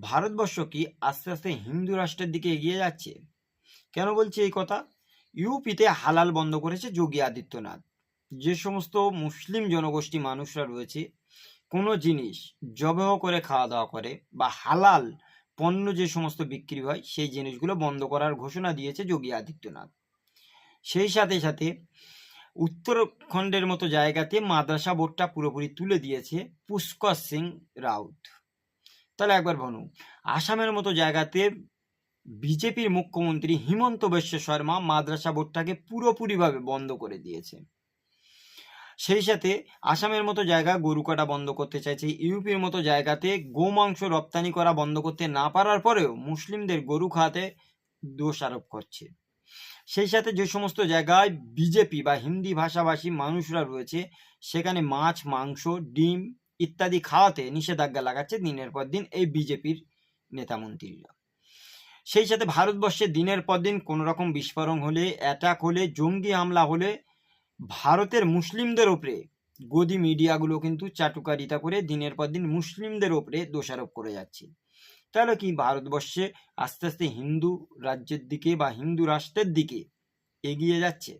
ভারতবর্ষ কি আস্তে আস্তে হিন্দু রাষ্ট্রের দিকে এগিয়ে যাচ্ছে? কেন বলছি এই কথা? ইউপিতে হালাল বন্ধ করেছে যোগী আদিত্যনাথ। যে সমস্ত মুসলিম জনগোষ্ঠী মানুষরা রয়েছে, কোনো জিনিস জবেহ করে খাওয়া দাওয়া করে বা হালাল পণ্য যে সমস্ত বিক্রি হয়, সেই জিনিসগুলো বন্ধ করার ঘোষণা দিয়েছে যোগী আদিত্যনাথ। সেই সাথে সাথে উত্তরাখণ্ডের মতো জায়গাতে মাদ্রাসা বোর্ডটা পুরোপুরি তুলে দিয়েছে পুষ্কর সিং রাউত। তাহলে একবার ভাবুন আসামের মতো জায়গাতে বিজেপির মুখ্যমন্ত্রী হিমন্ত বিশ্ব শর্মা মাদ্রাসা বোর্ডটাকে পুরোপুরিভাবে বন্ধ করে দিয়েছে। সেই সাথে আসামের মতো জায়গা গরু কাটা বন্ধ করতে চাইছে। ইউপির মতো জায়গাতে গোমাংস রপ্তানি করা বন্ধ করতে না পারার পরেও মুসলিমদের গরু খাওয়াতে দোষ আরোপ করছে। সেই সাথে যে সমস্ত জায়গায় বিজেপি বা হিন্দি ভাষাভাষী মানুষরা রয়েছে, সেখানে মাছ, মাংস, ডিম ইত্যাদি খাওয়াতে নিষেধাজ্ঞা লাগাচ্ছে দিনের পর দিন এই বিজেপির নেতামন্ত্রীরা সেই সাথে ভারতবর্ষে দিনের পর দিন কোনো রকম বিস্ফোরণ হলে অ্যাটাক হলে, জঙ্গি হামলা হলে ভারতের মুসলিমদের ওপরে গদি মিডিয়াগুলো কিন্তু চাটুকারিতা করে দিনের পর দিন মুসলিমদের ওপরে দোষারোপ করে যাচ্ছে। তাহলে কি ভারতবর্ষে আস্তে আস্তে হিন্দু রাজ্যের দিকে বা হিন্দু রাষ্ট্রের দিকে এগিয়ে যাচ্ছে?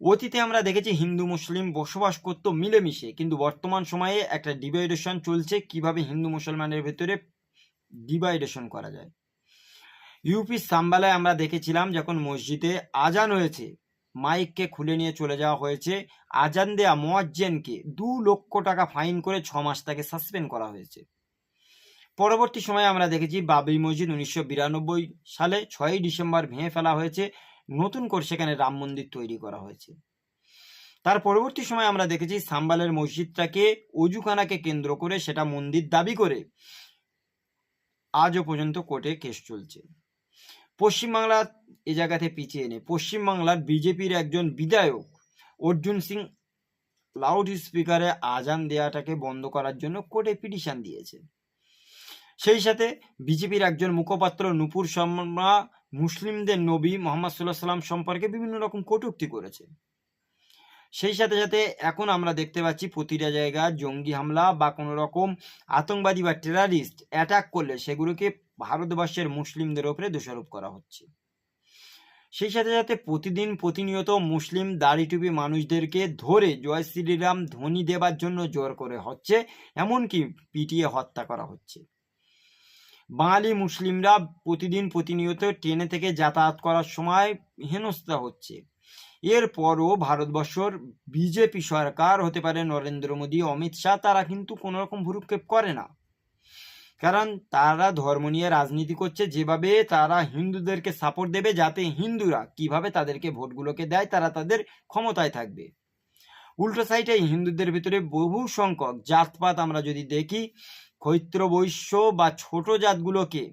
অতীতে আমরা দেখেছি হিন্দু, মুসলিম বসবাস করতো মিলেমিশে, কিন্তু বর্তমান সময়ে একটা ডিভাইডেশন চলছে, কীভাবে হিন্দু, মুসলমানের ভেতরে ডিভাইডেশন করা যায়। ইউপি সাম্বালায় আমরা দেখেছিলাম যখন মসজিদে আজান হয়েছে মাইককে খুলে নিয়ে চলে যাওয়া হয়েছে, আজান দেয়া মোয়াজ্জেনকে দু লক্ষ টাকা ফাইন করে ছ মাস তাকে সাসপেন্ড করা হয়েছে। পরবর্তী সময়ে আমরা দেখেছি বাবরি মসজিদ উনিশশো বিরানব্বই সালে ছয়ই ডিসেম্বর ভেঙে ফেলা হয়েছে নতুন করে সেখানে রাম মন্দির তৈরি করা হয়েছে। তার পরবর্তী সময় আমরা দেখেছি সাম্বালের মসজিদটাকে, অজুখানাকে কেন্দ্র করে সেটা মন্দির দাবি করে আজও পর্যন্ত কোর্টে কেস চলছে। পশ্চিমবাংলা এ জায়গাতে পিছিয়ে নেই। পশ্চিমবাংলার বিজেপির একজন বিধায়ক অর্জুন সিং লাউড স্পিকারে আজান দেওয়াটাকে বন্ধ করার জন্য কোর্টে পিটিশন দিয়েছে। সেই সাথে বিজেপির একজন মুখপাত্র নুপুর শর্মা মুসলিমদের নবী মোহাম্মদ সাল্লাহ সাল্লাম সম্পর্কে বিভিন্ন রকম কটূক্তি করেছে সেই সাথে সাথে এখন আমরা দেখতে পাচ্ছি প্রতিটা জায়গায় জঙ্গি হামলা বা কোনো রকম আতঙ্কবাদী বা টেরারিস্ট অ্যাটাক করলে সেগুলোকে ভারতবর্ষের মুসলিমদের ওপরে দোষারোপ করা হচ্ছে। সেই সাথে সাথে প্রতিদিন প্রতিনিয়ত মুসলিম দাড়ি টুপি মানুষদেরকে ধরে জয় শ্রীরাম ধ্বনি দেবার জন্য জোর করে হচ্ছে, এমনকি পিটিয়ে হত্যা করা হচ্ছে। বাঙালি মুসলিমরা প্রতিদিন প্রতিনিয়ত ট্রেনে থেকে যাতায়াত করার সময় হেনস্থা হচ্ছে। এরপরও ভারতবর্ষর বিজেপি সরকার হতে পারে নরেন্দ্র মোদী, অমিত শাহ, তারা কিন্তু কোনো রকম ভুরুক্ষেপ করে না। কারণ তারা ধর্ম নিয়ে রাজনীতি করছে, যেভাবে তারা হিন্দুদেরকে সাপোর্ট দেবে, যাতে হিন্দুরা কীভাবে তাদেরকে ভোটগুলোকে দেয়, তারা তাদের ক্ষমতায় থাকবে। উল্টো সাইডে হিন্দুদের ভিতরে বহু সংখ্যক জাতপাত আমরা যদি দেখি, ক্ষৈত্র বৈশ্য বা ছোট জাতগুলোকে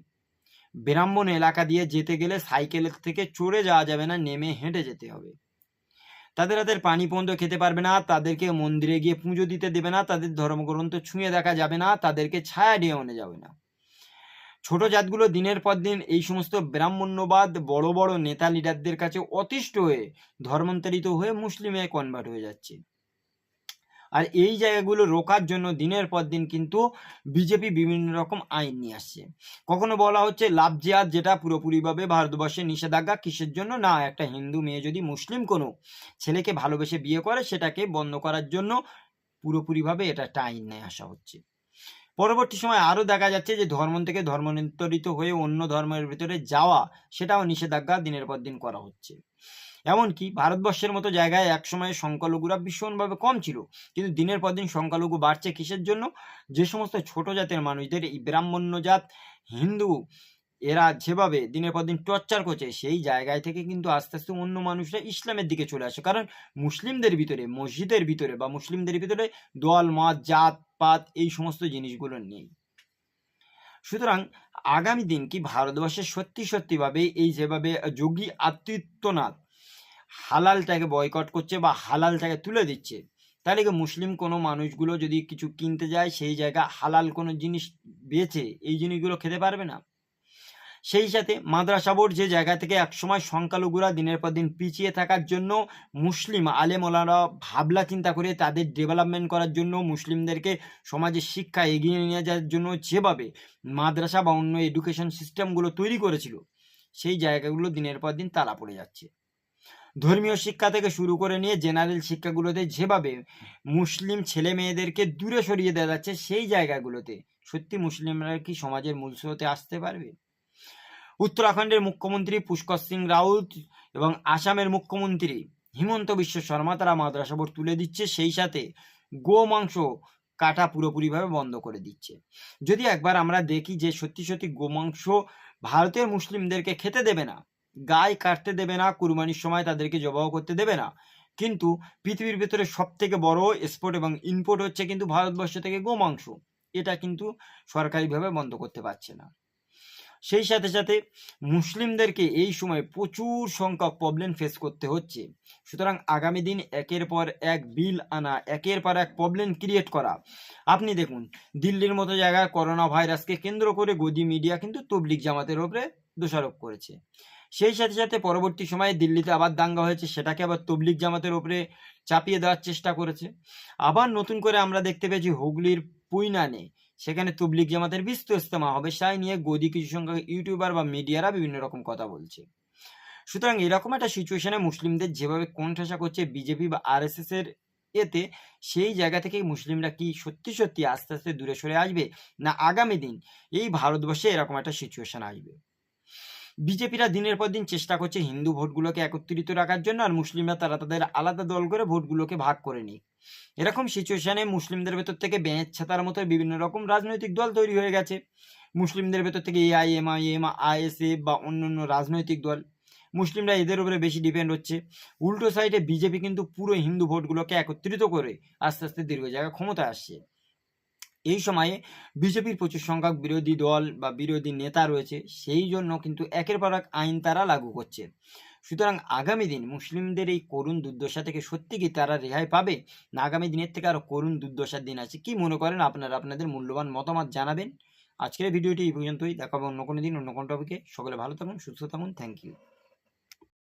ব্রাহ্মণ এলাকা দিয়ে যেতে গেলে সাইকেলের থেকে চড়ে যাওয়া যাবে না, নেমে হেঁটে যেতে হবে। তাদের হাতের পানি পর্যন্ত খেতে পারবে না, তাদেরকে মন্দিরে গিয়ে পুজো দিতে দেবে না, তাদের ধর্মগ্রন্থ ছুঁয়ে দেখা যাবে না, তাদেরকে ছায়া দিয়ে আনে যাবে না। ছোট জাতগুলো দিনের পর দিন এই সমস্ত ব্রাহ্মণ্যবাদ, বড় বড় নেতা লিডারদের কাছে অতিষ্ঠ হয়ে ধর্মান্তরিত হয়ে মুসলিমে কনভার্ট হয়ে যাচ্ছে। আর এই জায়গাগুলো রোকার জন্য দিনের পর দিন কিন্তু বিজেপি বিভিন্ন রকম আইন নিয়ে আসছে। কখনো বলা হচ্ছে লাভ জিহাদ যেটা পুরোপুরিভাবে ভারতবর্ষে নিষেধাজ্ঞা কিসের জন্য? না, একটা হিন্দু মেয়ে যদি মুসলিম কোনো ছেলেকে ভালোবেসে বিয়ে করে, সেটাকে বন্ধ করার জন্য পুরোপুরিভাবে এটা একটা আইন নিয়ে আসা হচ্ছে। পরবর্তী সময় আরও দেখা যাচ্ছে যে ধর্ম থেকে ধর্মান্তরিত হয়ে অন্য ধর্মের ভিতরে যাওয়া, সেটাও নিষেধাজ্ঞা দিনের পর দিন করা হচ্ছে। এমনকি ভারতবর্ষের মতো জায়গায় একসময় সংখ্যালঘুরা ভীষণভাবে কম ছিল। কিন্তু দিনের পর দিন সংখ্যালঘু বাড়ছে কিসের জন্য? যে সমস্ত ছোট জাতের মানুষদের এই ব্রাহ্মণ্য জাত, হিন্দু, এরা যেভাবে দিনের পর দিন টর্চার করছে, সেই জায়গায় থেকে কিন্তু আস্তে আস্তে অন্য মানুষরা ইসলামের দিকে চলে আসে। কারণ মুসলিমদের ভিতরে, মসজিদের ভিতরে বা মুসলিমদের ভিতরে দল, মত, জাত, পাত এই সমস্ত জিনিসগুলো নেই। সুতরাং আগামী দিন কি ভারতবর্ষে সত্যি সত্যিভাবে এই যেভাবে যোগী আদিত্যনাথ হালালটাকে বয়কট করছে বা হালালটাকে তুলে দিচ্ছে। তাহলে কি মুসলিম কোনো মানুষগুলো যদি কিছু কিনতে যায়, সেই জায়গা হালাল কোনো জিনিস বেচে এই জিনিসগুলো খেতে পারবে না? সেই সাথে মাদ্রাসা বোর্ড যে জায়গা থেকে একসময় সংখ্যালঘুরা দিনের পর দিন পিছিয়ে থাকার জন্য মুসলিম আলেমোলারা ভাবলা চিন্তা করে তাদের ডেভেলপমেন্ট করার জন্য মুসলিমদেরকে সমাজের শিক্ষা এগিয়ে নিয়ে যাওয়ার জন্য যেভাবে মাদ্রাসা বা অন্য এডুকেশন সিস্টেমগুলো তৈরি করেছিল, সেই জায়গাগুলো দিনের পর দিন তালা পড়ে যাচ্ছে। ধর্মীয় শিক্ষা থেকে শুরু করে নিয়ে জেনারেল শিক্ষাগুলোতে যেভাবে মুসলিম ছেলে মেয়েদেরকে দূরে সরিয়ে দেওয়া যাচ্ছে, সেই জায়গাগুলোতে, সত্যি মুসলিমরা কি সমাজের মূল স্রোতে আসতে পারবে? উত্তরাখণ্ডের মুখ্যমন্ত্রী পুষ্কর সিং রাউত এবং আসামের মুখ্যমন্ত্রী হিমন্ত বিশ্ব শর্মা তারা মাদ্রাসা বোর্ড তুলে দিচ্ছে, সেই সাথে গো মাংস কাটা পুরোপুরিভাবে বন্ধ করে দিচ্ছে। যদি একবার আমরা দেখি যে সত্যি সত্যি গোমাংস ভারতের মুসলিমদেরকে খেতে দেবে না গায়ে কাটতে দেবে না, কুরবানির সময় তাদেরকে জবাহ করতে দেবে না। কিন্তু পৃথিবীর ভেতরে সব থেকে বড় এক্সপোর্ট এবং ইম্পোর্ট হচ্ছে কিন্তু ভারতবর্ষ থেকে গোমাংস এটা কিন্তু সরকারিভাবে বন্ধ করতে পারছে না। সেই সাথে সাথে মুসলিমদেরকে এই সময় প্রচুর সংখ্যক প্রবলেম ফেস করতে হচ্ছে। সুতরাং আগামী দিন একের পর এক বিল আনা, একের পর এক প্রবলেম ক্রিয়েট করা। আপনি দেখুন, দিল্লির মতো জায়গায় করোনা ভাইরাসকে কেন্দ্র করে গদি মিডিয়া কিন্তু তবলিক জামাতের ওপরে দোষারোপ করেছে। সেই সাথে সাথে পরবর্তী সময়ে দিল্লিতে আবার দাঙ্গা হয়েছে, সেটাকে আবার তবলিক জামাতের ওপরে চাপিয়ে দেওয়ার চেষ্টা করেছে। আবার নতুন করে আমরা দেখতে পেয়েছি হুগলির পুইনানে, সেখানে তবলিক জামাতের বিস্তর ইস্তেমা হবে। সাই নিয়ে গদি কিছু সংখ্যক ইউটিউবার বা মিডিয়ারা বিভিন্ন রকম কথা বলছে। সুতরাং এরকম একটা সিচুয়েশনে মুসলিমদের যেভাবে কোণঠাসা করছে বিজেপি বা আরএসএস এর এতে, সেই জায়গা থেকে মুসলিমরা কি সত্যি সত্যি আস্তে আস্তে দূরে সরে আসবে না আগামী দিন? এই ভারতবর্ষে এরকম একটা সিচুয়েশন আসবে। বিজেপিরা দিনের পর দিন চেষ্টা করছে হিন্দু ভোটগুলোকে একত্রিত রাখার জন্য, আর মুসলিমরা তারা তাদের আলাদা দল করে ভোটগুলোকে ভাগ করে নিক। এরকম সিচুয়েশনে মুসলিমদের ভেতর থেকে ব্যাঁচ ছাতার মতো বিভিন্ন রকম রাজনৈতিক দল তৈরি হয়ে গেছে। মুসলিমদের ভেতর থেকে এআইএমআইএম আইএসএফ বা অন্য অন্য রাজনৈতিক দল। মুসলিমরা এদের উপরে বেশি ডিপেন্ড হচ্ছে। উল্টো সাইডে বিজেপি কিন্তু পুরো হিন্দু ভোটগুলোকে একত্রিত করে আস্তে আস্তে দীর্ঘ জায়গায় ক্ষমতায় আসছে। এই সময়ে বিজেপির প্রচুর সংখ্যক বিরোধী দল বা বিরোধী নেতা রয়েছে, সেই জন্য কিন্তু একের পর এক আইন তারা লাগু করছে। সুতরাং আগামী দিন মুসলিমদের এই করুণ দুর্দশা থেকে সত্যি কি তারা রেহাই পাবে? না আগামী দিনের থেকে আরও করুণ দুর্দশার দিন আছে কি মনে করেন আপনারা? আপনাদের মূল্যবান মতামত জানাবেন। আজকের ভিডিওটি এই পর্যন্তই। দেখাবো অন্য কোনো দিন, অন্য কোনো টপিকে সকলে ভালো থাকুন, সুস্থ থাকুন। Thank you